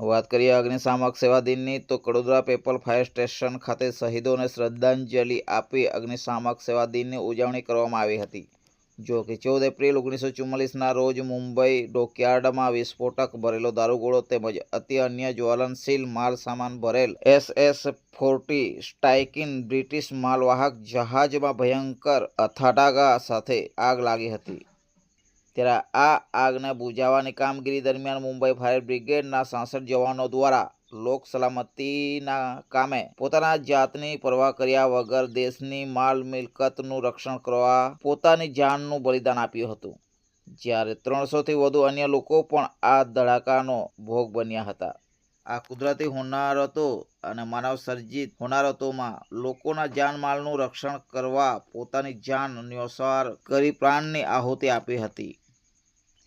વાત કરીએ અગ્નિશામક સેવા દિનની, તો કડોદરા પેપલ ફાયર સ્ટેશન ખાતે શહીદોને શ્રદ્ધાંજલિ આપી અગ્નિશામક સેવા દિનની ઉજવણી કરવામાં આવી હતી. જો કે ચૌદ એપ્રિલ ઓગણીસો ચુમ્માલીસના રોજ મુંબઈ ડોકયાર્ડમાં વિસ્ફોટક ભરેલો દારૂગોળો તેમજ અતિ અન્ય જ્વલનશીલ માલ સામાન ભરેલ S S Fort Stikine British માલવાહક જહાજમાં ભયંકર અથાડાગા સાથે આગ લાગી હતી. ત્યારે આ આગને બુજાવવાની કામગીરી દરમિયાન મુંબઈ ફાયર બ્રિગેડના સાસઠ જવાનો દ્વારા લોક સલામતીના કામે પોતાના જાતની પરવા કર્યા વગર દેશની માલ મિલકતનું રક્ષણ કરવા પોતાની જાનનું બલિદાન આપ્યું હતું. જ્યારે ત્રણસોથી વધુ અન્ય લોકો પણ આ ધડાકાનો ભોગ બન્યા હતા. આ કુદરતી હોનારતો અને માનવ સર્જિત હોનારતોમાં લોકોના જાનમાલનું રક્ષણ કરવા પોતાની જાન ન્યોસાર કરી પ્રાણની આહુતિ આપી હતી.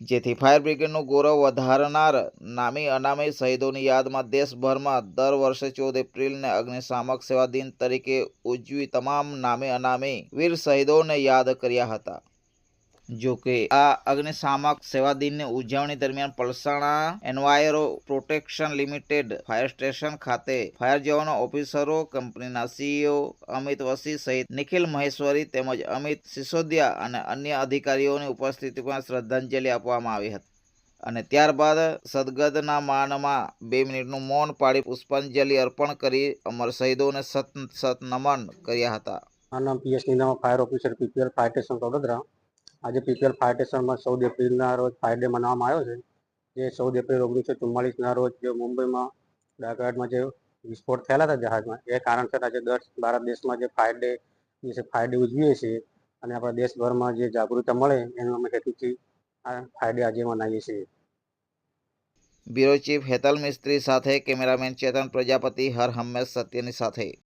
જેથી ફાયર બ્રિગેડનું ગૌરવ વધારનાર નામી અનામી શહીદોની યાદમાં દેશભરમાં દર વર્ષે ચૌદ એપ્રિલને અગ્નિશામક સેવા દિન તરીકે ઉજવી તમામ નામી અનામી વીર શહીદોને યાદ કર્યા હતા. જો કે આ અગ્નિશામક સેવા દિનની ઉજવણી દરમિયાન Palsana enviro protection limited fire station ખાતે ફાયર જવાનો ઓફિસરો, કંપનીના સીઈઓ અમિત વસી સહિત નિખિલ મહેશ્વરી તેમજ અમિત સિસોદિયા અને અન્ય અધિકારીઓની ઉપસ્થિતિમાં શ્રદ્ધાંજલિ આપવામાં આવી હતી. અને ત્યારબાદ સદગતના માનમાં બે મિનિટનું મૌન પાડી પુષ્પાંજલિ અર્પણ કરી અમર શહીદોને સત સત નમન કર્યા હતા. નામ PS નીનામાં, fire officer PPL fire station Vadodara. આજે પીપીએલ ફાયર સ્ટેશનમાં ચૌદ એપ્રિલના રોજ ફાયર ડે મનાવવામાં આવ્યો છે. જે ચૌદ એપ્રિલ ઓગણીસો ચુમ્માલીસના રોજ જે મુંબઈમાં ડાકાટમાં જે વિસ્ફોટ થયેલા હતા જહાજમાં, એ કારણસર આજે દસ ભારત દેશમાં જે ફાયર ડે જે ફાયર ડે ઉજવીએ છીએ અને આપણા દેશભરમાં જે જાગૃતતા મળે એનો અમે હેતુથી આ ફાયર ડે આજે મનાવીએ છીએ. બ્યુરો ચીફ હેતલ મિસ્ત્રી સાથે કેમેરામેન ચેતન પ્રજાપતિ, હર હંમેશ સત્યની સાથે.